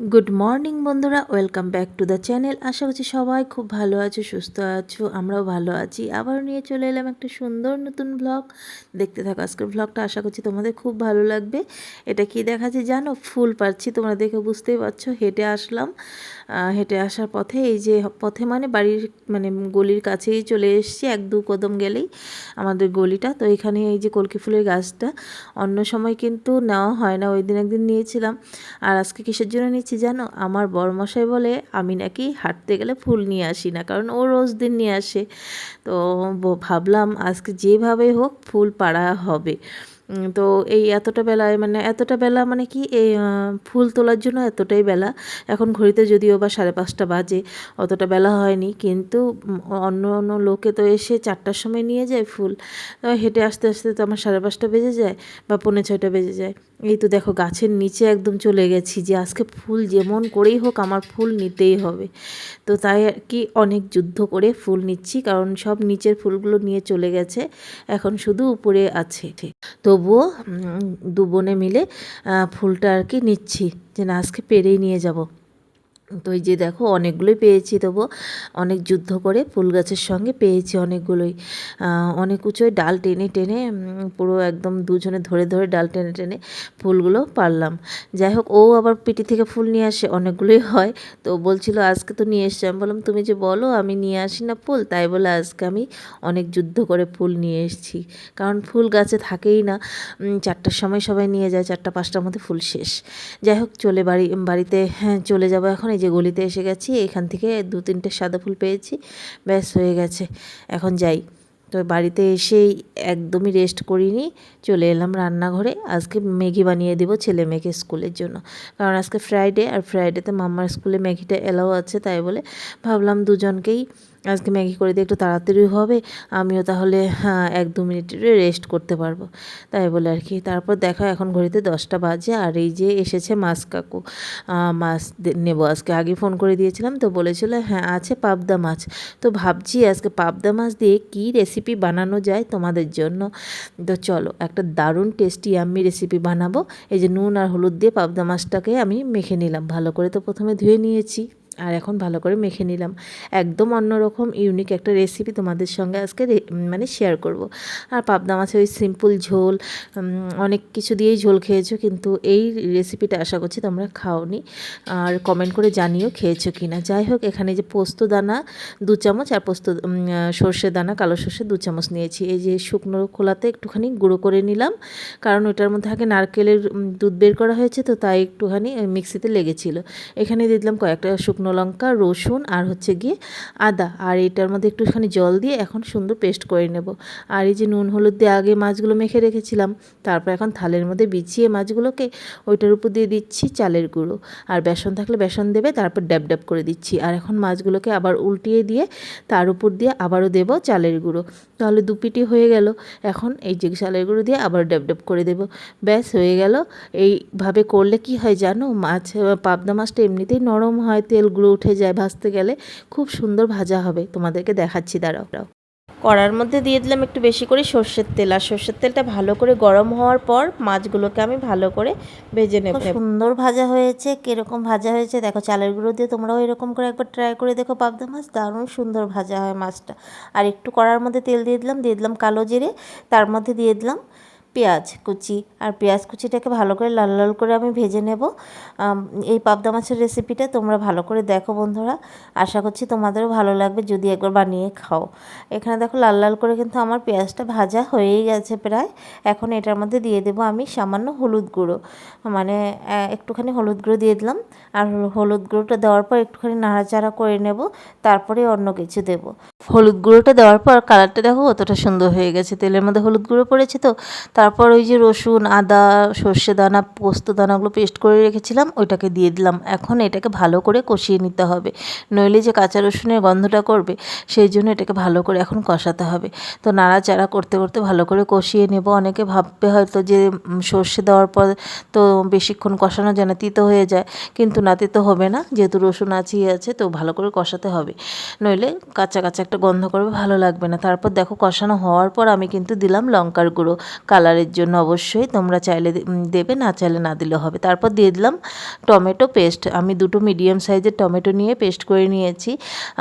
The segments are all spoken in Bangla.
গুড মর্নিং বন্ধুরা। Welcome back to the channel আশা করছি সবাই খুব ভালো আছো, সুস্থ আছো। আমরাও ভালো আছি। আবার নিয়ে চলে এলাম একটা সুন্দর নতুন ব্লগ দেখতে থাকো, আজকের ব্লগটা আশা করছি তোমাদের খুব ভালো লাগবে। এটা কি দেখাচ্ছে জানো? ফুল পাচ্ছি তোমরা দেখে বুঝতেই পারছ। হেঁটে আসলাম। হেঁটে আসার পথে, এই যে পথে মানে বাড়ির মানে গলির কাছেই চলে এসেছি, এক দু কদম গেলেই আমাদের গলিটা। তো এখানে এই যে কলকি ফুলের গাছটা, অন্য সময় কিন্তু নেওয়া হয় না ওই দিন একদিন নিয়েছিলাম। আর আজকে কিসের জন্য নিচ্ছি জানো? আমার বড়মশাই বলে, আমি নাকি হাঁটতে গেলে ফুল নিয়ে আসি না, কারণ ও রোজ দিন নিয়ে আসে। তো ভাবলাম আজকে যেভাবে হোক ফুল পাড়া হবে। তো এই এতটা বেলায় মানে এতটা বেলা মানে কি এই ফুল তোলার জন্য এতটাই বেলা। এখন ঘড়িতে যদিও বা সাড়ে পাঁচটা বাজে, অতটা বেলা হয়নি। কিন্তু অন্য অন্য লোকে তো এসে চারটার সময় নিয়ে যায় ফুল। হেঁটে আসতে আসতে তো আমার সাড়ে পাঁচটা বেজে যায় বা পৌনে ছয়টা বেজে যায়। এই তো দেখো গাছের নিচে একদম চলে গেছি যে আজকে ফুল যেমন করেই হোক আমার ফুল নিতেই হবে। তো তাই আর কি অনেক যুদ্ধ করে ফুল নিচ্ছি, কারণ সব নিচের ফুলগুলো নিয়ে চলে গেছে। এখন শুধু উপরে আছে। তবুও দু বোনে মিলে ফুলটা আর কি নিচ্ছি। যে না আজকে পেরেই নিয়ে যাব। তো এই যে দেখো, অনেকগুলোই পেয়েছি তবু। অনেক যুদ্ধ করে ফুল গাছের সঙ্গে পেয়েছি অনেকগুলোই। অনেক উঁচুয় ডাল টেনে টেনে পুরো একদম দুজনে ধরে ধরে ডাল টেনে টেনে ফুলগুলো পারলাম যাই হোক, ও আবার পিটি থেকে ফুল নিয়ে আসে, অনেকগুলোই হয়। তো বলছিল, আজকে তো নিয়ে এসছি। আমি বললাম, তুমি যে বলো, আমি নিয়ে আসি না ফুল? তাই বলে, আজকে আমি অনেক যুদ্ধ করে ফুল নিয়ে এসেছি। কারণ ফুল গাছে থাকেই না। চারটার সময় সবাই নিয়ে যায়, চারটা পাঁচটার মধ্যে ফুল শেষ। যাই হোক, চলে বাড়ি, বাড়িতে হ্যাঁ চলে যাব এখন। এই যে গলিতে এসে গেছি, এখান থেকে দু তিনটে সাদা ফুল পেয়েছি, ব্যাস হয়ে গেছে। এখন যাই। তো বাড়িতে এসেই একদমই রেস্ট করিনি, চলে এলাম রান্নাঘরে। আজকে ম্যাগি বানিয়ে দেবো ছেলে মেয়েকে স্কুলের জন্য। কারণ আজকে ফ্রাইডে আর ফ্রাইডেতে মাম্মার স্কুলে ম্যাগিটা এলাও আছে, তাই বলে ভাবলাম দুজনকেই আজকে ম্যাগি করে দিয়ে একটু তাড়াতাড়ি হবে, আমিও তাহলে হ্যাঁ এক দু মিনিটের রেস্ট করতে পারব। তাই বলে আর কি। তারপর দেখো এখন ঘড়িতে দশটা বাজে, আর এই যে এসেছে মাছ কাকু। মাছ নেব। আজকে আগে ফোন করে দিয়েছিলাম, তো বলেছিল হ্যাঁ আছে পাবদা মাছ। তো ভাবছি আজকে পাবদা মাছ দিয়ে কী রেসিপি বানানো যায় তোমাদের জন্য? তো চলো, একটা দারুণ টেস্টি আমি রেসিপি বানাবো। এই যে নুন আর হলুদ দিয়ে পাবদা মাছটাকে আমি মেখে নিলাম। ভালো করে তো প্রথমে ধুয়ে নিয়েছি। আর এখন ভালো করে মেখে নিলাম। একদম অন্যরকম ইউনিক একটা রেসিপি তোমাদের সঙ্গে আজকে মানে শেয়ার করব। আর পাবদা মাছের ওই সিম্পল ঝোল অনেক কিছু দিয়েই ঝোল খেয়েছো, কিন্তু এই রেসিপিটা আশা করছি তোমরা খাওনি। আর কমেন্ট করে জানিও খেয়েছো কি না যাই হোক, এখানে যে পোস্ত দানা দু চামচ আর পোস্ত সর্ষে দানা, কালো সর্ষে দু চামচ নিয়েছি। এই যে শুকনো খোলাতে একটুখানি গুঁড়ো করে নিলাম, কারণ ওটার মধ্যে আগে নারকেলের দুধ বের করা হয়েছে, তো তাই একটুখানি, মিক্সিতে লেগেছিল। এখানে দিয়ে দিলাম কয়েকটা শুকনো লঙ্কা, রসুন আর হচ্ছে গিয়ে আদা। আর এটার মধ্যে একটুখানি জল দিয়ে এখন সুন্দর পেস্ট করে নেব। আর এই যে নুন, হলুদ দিয়ে আগে মাছগুলো মেখে রেখেছিলাম, তারপর এখন থালের মধ্যে বিছিয়ে মাছগুলোকে ওইটার উপর দিয়ে দিচ্ছি চালের গুঁড়ো। আর বেসন থাকলে বেসন দেবে, তারপর ড্যাব ড্যাব করে দিচ্ছি। আর এখন মাছগুলোকে আবার উল্টিয়ে দিয়ে তার উপর দিয়ে আবারও দেব চালের গুঁড়ো। তাহলে দুপিটি হয়ে গেল। এখন এই যে চালের গুঁড়ো দিয়ে আবার ড্যাব ড্যাব করে দেব। ব্যাস, হয়ে গেল। এইভাবে করলে কি হয় জানো? মাছ, পাবদা মাছটা এমনিতেই নরম হয় তেলগুলো উঠে যায় ভাজতে গেলে খুব সুন্দর ভাজা হবে। তোমাদেরকে দেখাচ্ছি, দাঁড়াও। কড়ার মধ্যে দিয়ে দিলাম একটু বেশি করে সর্ষের তেল। আর সর্ষের তেলটা ভালো করে গরম হওয়ার পর মাছগুলোকে আমি ভালো করে ভেজে নেব। সুন্দর ভাজা হয়েছে। কীরকম ভাজা হয়েছে দেখো, চালের গুঁড়ো দিয়ে তোমরাও এরকম করে একবার ট্রাই করে দেখো পাবদা মাছ। দারুণ সুন্দর ভাজা হয় মাছটা। আর একটু কড়ার মধ্যে তেল দিয়ে দিলাম দিয়ে দিলাম কালো জিরে। তার মধ্যে দিয়ে দিলাম পেঁয়াজ কুচি। আর পেঁয়াজ কুচিটাকে ভালো করে লাল লাল করে আমি ভেজে নেব। এই পাবদা মাছের রেসিপিটা তোমরা ভালো করে দেখো বন্ধুরা। আশা করছি তোমাদেরও ভালো লাগবে যদি একবার বানিয়ে খাও। এখানে দেখো লাল লাল করে কিন্তু আমার পেঁয়াজটা ভাজা হয়েই গেছে প্রায়। এখন এটার মধ্যে দিয়ে দেবো আমি সামান্য হলুদ গুঁড়ো। মানে একটুখানি হলুদ গুঁড়ো দিয়ে দিলাম। আর হল- হলুদ গুঁড়োটা দেওয়ার পর একটুখানি নাড়াচাড়া করে নেব। তারপরে অন্য কিছু দেব। হলুদ গুঁড়োটা দেওয়ার পর কালারটা দেখো কতটা সুন্দর হয়ে গেছে। তেলের মধ্যে হলুদ গুঁড়ো পড়েছে তো। তারপর ওই যে রসুন, আদা, সর্ষে দানা, পোস্ত দানাগুলো পেস্ট করে রেখেছিলাম, ওইটাকে দিয়ে দিলাম। এখন এটাকে ভালো করে কষিয়ে নিতে হবে। নইলে যে কাঁচা রসুনের গন্ধটা করবে, সেই জন্য এটাকে ভালো করে এখন কষাতে হবে। তো নাড়াচাড়া করতে করতে ভালো করে কষিয়ে নেব। অনেকে ভাববে হয়তো যে সর্ষে দেওয়ার পর তো বেশিক্ষণ কষানো যেন তিতো হয়ে যায়, কিন্তু না, তিতো হবে না। যেহেতু রসুন আছেই আছে, তো ভালো করে কষাতে হবে। নইলে কাঁচা কাঁচা একটা গন্ধ করবে, ভালো লাগবে না। তারপর দেখো, কষানো হওয়ার পর আমি কিন্তু দিলাম লঙ্কার গুঁড়ো। কালার কালারের জন্য অবশ্যই তোমরা চাইলে দেবে, না চাইলে না দিলেও হবে। তারপর দিয়ে দিলাম টমেটো পেস্ট। আমি দুটো মিডিয়াম সাইজের টমেটো নিয়ে পেস্ট করে নিয়েছি।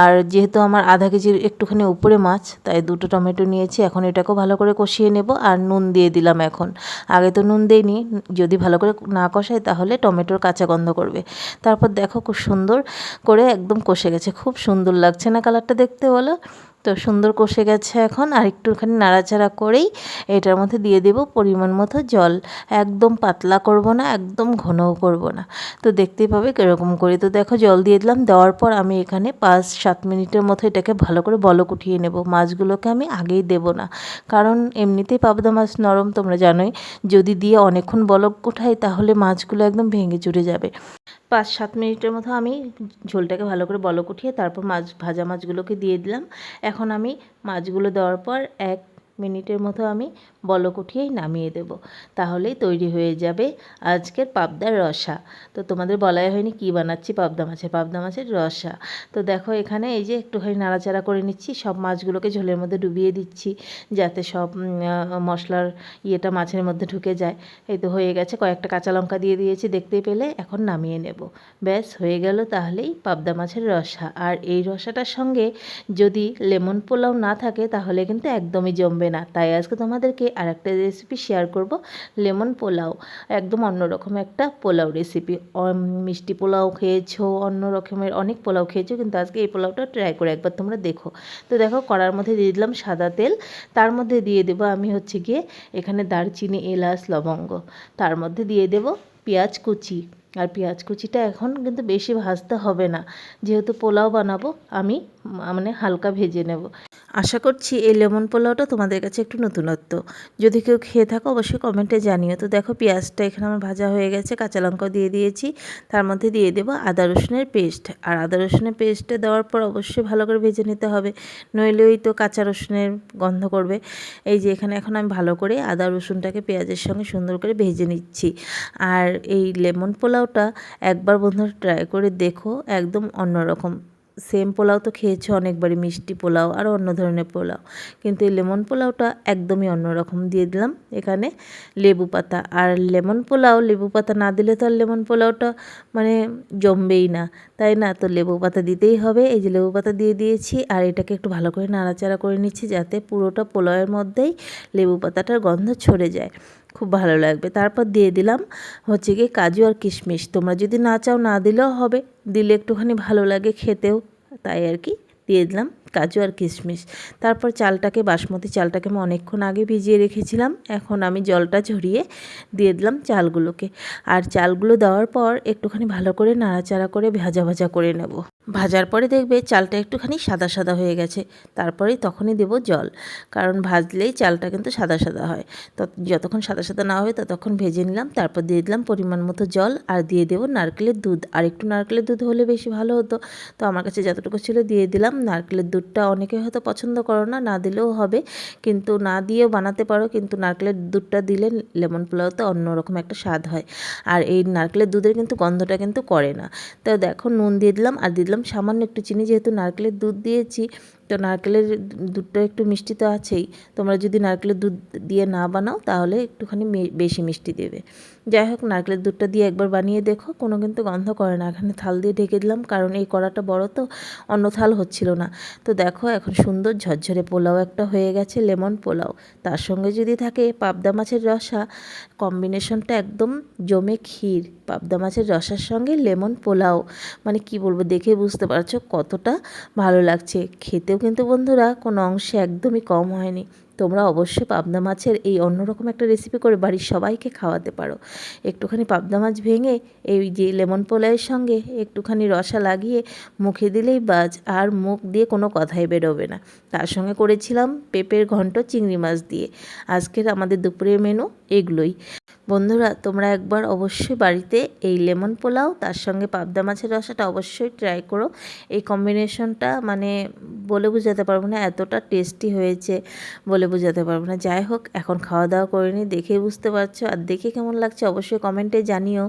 আর যেহেতু আমার আধা কেজির একটুখানি উপরে মাছ, তাই দুটো টমেটো নিয়েছি। এখন এটাকেও ভালো করে কষিয়ে নেব আর নুন দিয়ে দিলাম এখন। আগে তো নুন দেইনি, যদি ভালো করে না কষাই তাহলে টমেটোর কাঁচা গন্ধ করবে। তারপর দেখো খুব সুন্দর করে একদম কষে গেছে। খুব সুন্দর লাগছে না কালারটা দেখতে বলো? তো সুন্দর কষে গেছে এখন, আর একটুখানি নাড়াচাড়া করেই এটার মধ্যে দিয়ে দেব পরিমাণ মতো জল। একদম পাতলা করব না, একদম ঘনও করব না। তো দেখতেই পাবে কীরকম করি। তো দেখো জল দিয়ে দিলাম, দেওয়ার পর আমি এখানে পাঁচ সাত মিনিটের মতো এটাকে ভালো করে বলক উঠিয়ে নেব। মাছগুলোকে আমি আগেই দেব না। কারণ এমনিতেই পাবদা মাছ নরম, তোমরা জানোই। যদি দিয়ে অনেকক্ষণ বলক উঠাই, তাহলে মাছগুলো একদম ভেঙে চুরে যাবে। পাঁচ সাত মিনিটের মতো আমি ঝোলটাকে ভালো করে বলক উঠিয়ে তারপর মাছ, ভাজা মাছগুলোকে দিয়ে দিলাম। এখন আমি মাছগুলো দেওয়ার পর এক মিনিটের মতো আমি বলক উঠিয়েই নামিয়ে দেব। তাহলেই তৈরি হয়ে যাবে আজকের পাবদার রসা। তো তোমাদের বলাই হয়নি কি বানাচ্ছি পাবদা মাছের? পাবদা মাছের রসা। তো দেখো এখানে এই যে একটুখানি নাড়াচাড়া করে নিচ্ছি, সব মাছগুলোকে ঝোলের মধ্যে ডুবিয়ে দিচ্ছি যাতে সব মশলার ইয়েটা মাছের মধ্যে ঢুকে যায়। এই তো হয়ে গেছে, কয়েকটা কাঁচা লঙ্কা দিয়ে দিয়েছি দেখতেই পেলে এখন নামিয়ে নেব। ব্যাস, হয়ে গেল তাহলেই পাবদা মাছের রসা। আর এই রসাটার সঙ্গে যদি লেমন পোলাও না থাকে, তাহলে কিন্তু একদমই জমবে না। তাই আজকে তোমাদেরকে আর একটা রেসিপি শেয়ার করব লেমন পোলাও, একদম অন্যরকম একটা পোলাও রেসিপি মিষ্টি পোলাও খেয়েছো, অন্য রকমের অনেক পোলাও খেয়েছো, কিন্তু আজকে এই পোলাওটা ট্রাই করে একবার তোমরা দেখো। তো দেখো, কড়ার মধ্যে দিয়ে দিলাম সাদা তেল, তার মধ্যে দিয়ে দেবো আমি হচ্ছে গিয়ে এখানে দারচিনি, এলাচ, লবঙ্গ, তার মধ্যে দিয়ে দেবো পেঁয়াজ কুচি। আর পেঁয়াজ কুচিটা এখন কিন্তু বেশি ভাজতে হবে না। যেহেতু পোলাও বানাবো, আমি মানে হালকা ভেজে নেব। আশা করছি এই লেমন পোলাওটা তোমাদের কাছে একটু নতুনত্ব। যদি কেউ খেয়ে থাকো, অবশ্যই কমেন্টে জানিও। তো দেখো, পেঁয়াজটা এখানে আমার ভাজা হয়ে গেছে, কাঁচা লঙ্কাও দিয়ে দিয়েছি। তার মধ্যে দিয়ে দেবো আদা রসুনের পেস্ট। আর আদা রসুনের পেস্টটা দেওয়ার পর অবশ্যই ভালো করে ভেজে নিতে হবে। নইলে ওই তো কাঁচা রসুনের গন্ধ করবে। এই যে এখানে এখন আমি ভালো করে আদা রসুনটাকে পেঁয়াজের সঙ্গে সুন্দর করে ভেজে নিচ্ছি। আর এই লেমন পোলাওটা একবার বন্ধুরা ট্রাই করে দেখো, একদম অন্যরকম। সেম পোলাও তো খেয়েছো অনেকবারই, মিষ্টি পোলাও আর অন্য ধরনের পোলাও। কিন্তু এই লেমন পোলাওটা একদমই অন্যরকম দিয়ে দিলাম। এখানে লেবু পাতা। আর লেমন পোলাও, লেবু পাতা না দিলে তো আর লেমন পোলাওটা মানে জমবেই না। তাই না? তো লেবু পাতা দিতেই হবে। এই যে লেবু পাতা দিয়ে দিয়েছি আর এটাকে একটু ভালো করে নাড়াচাড়া করে নিচ্ছি যাতে পুরোটা পোলাওয়ের মধ্যেই লেবু পাতাটার গন্ধ ছড়ে যায়। খুব ভালো লাগবে। তারপর দিয়ে দিলাম হচ্ছে গিয়ে কাজু আর কিশমিশ। তোমরা যদি না চাও, না দিলেও হবে। দিলে একটুখানি ভালো লাগে খেতেও। তাই আর কি, দিয়ে দিলাম কাজু আর কিশমিশ। তারপর চালটাকে, বাসমতি চালটাকে আমি অনেকক্ষণ আগে ভিজিয়ে রেখেছিলাম। এখন আমি জলটা ঝরিয়ে দিয়ে দিলাম চালগুলোকে। আর চালগুলো দেওয়ার পর একটুখানি ভালো করে নাড়াচাড়া করে ভাজা ভাজা করে নেব। ভাজার পরে দেখবে চালটা একটুখানি সাদা সাদা হয়ে গেছে। তারপরে তখনই দেব জল। কারণ ভাজলেই চালটা কিন্তু সাদা সাদা হয়। তো যতক্ষণ সাদা সাদা না হবে ততক্ষণ ভেজে নিলাম। তারপর দিয়ে দিলাম পরিমাণ মতো জল আর দিয়ে দেবো নারকেলের দুধ। আর একটু নারকেলের দুধ হলে বেশি ভালো হতো। তো আমার কাছে যতটুকু ছিল দিয়ে দিলাম। নারকেলের দুধটা অনেকে হয়তো পছন্দ করো না না দিলেও হবে। কিন্তু না দিয়েও বানাতে পারো। কিন্তু নারকেলের দুধটা দিলে লেমন পোলাও পোলাওতে অন্যরকম একটা স্বাদ হয়। আর এই নারকেলের দুধের কিন্তু গন্ধটা কিন্তু করে না। তো দেখো নুন দিয়ে দিলাম আর দিয়ে দিলাম সামান্য একটু চিনি যেহেতু নারকেলের দুধ দিয়েছি তো নারকেলের দুধটা একটু মিষ্টি তো আছেই। তোমরা যদি নারকেলের দুধ দিয়ে না বানাও, তাহলে একটুখানি বেশি মিষ্টি দেবে। যাই হোক, নারকেলের দুধটা দিয়ে একবার বানিয়ে দেখো, কোনো কিন্তু গন্ধ করে না। এখানে থাল দিয়ে ঢেকে দিলাম, কারণ এই কড়াটা বড় তো, অন্য থাল হচ্ছিল না। তো দেখো, এখন সুন্দর ঝরঝরে পোলাও একটা হয়ে গেছে, লেমন পোলাও। তার সঙ্গে যদি থাকে পাবদা মাছের রসা, কম্বিনেশনটা একদম জমে ক্ষীর। পাবদা মাছের রসার সঙ্গে লেমন পোলাও। মানে কি বলব, দেখে বুঝতে পারছ কতটা ভালো লাগছে। খেতেও কিন্তু বন্ধুরা কোনো অংশে একদমই কম হয়নি। তোমরা অবশ্যই পাবদা মাছের এই অন্যরকম একটা রেসিপি করে বাড়ির সবাইকে খাওয়াতে পারো। একটুখানি পাবদা মাছ ভেঙে এই যে লেমন পোলাওয়ের সঙ্গে একটুখানি রসা লাগিয়ে মুখে দিলেই বাজ, আর মুখ দিয়ে কোনো কথাই বেরোবে না। তার সঙ্গে করেছিলাম পেঁপের ঘন্ট চিংড়ি মাছ দিয়ে। আজকের আমাদের দুপুরের মেনু এগুলোই। বন্ধুরা, তোমরা একবার অবশ্যই বাড়িতে এই লেমন পোলাও, তার সঙ্গে পাবদা মাছের রসাটা অবশ্যই ট্রাই করো। এই কম্বিনেশনটা মানে বলে বোঝাতে পারব না, এতটা টেস্টি হয়েছে বলে বোঝাতে পারব না। যাই হোক, এখন খাওয়া দাওয়া করে নি, দেখে বুঝতে পারছ। আর দেখে কেমন লাগছে অবশ্যই কমেন্টে জানিও।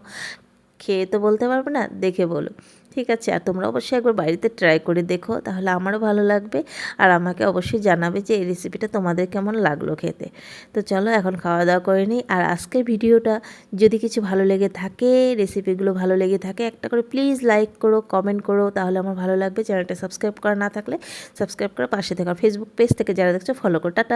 খেয়ে তো বলতে পারবে না, দেখে বলো। ঠিক আছে, আর তোমরা অবশ্যই একবার বাড়িতে ট্রাই করে দেখো, তাহলে আমারও ভালো লাগবে। আর আমাকে অবশ্যই জানাবে যে এই রেসিপিটা তোমাদের কেমন লাগল খেতে। তো চলো এখন খাওয়া দাওয়া করে নিই। আর আজকের ভিডিওটা যদি কিছু ভালো লেগে থাকে রেসিপিগুলো ভালো লেগে থাকে, একটা করে প্লিজ লাইক করো কমেন্ট করো, তাহলে আমার ভালো লাগবে। চ্যানেলটা সাবস্ক্রাইব করা না থাকলে সাবস্ক্রাইব করে পাশে থেকে ফেসবুক পেজ থেকে যারা দেখছ ফলো করো। টাটা।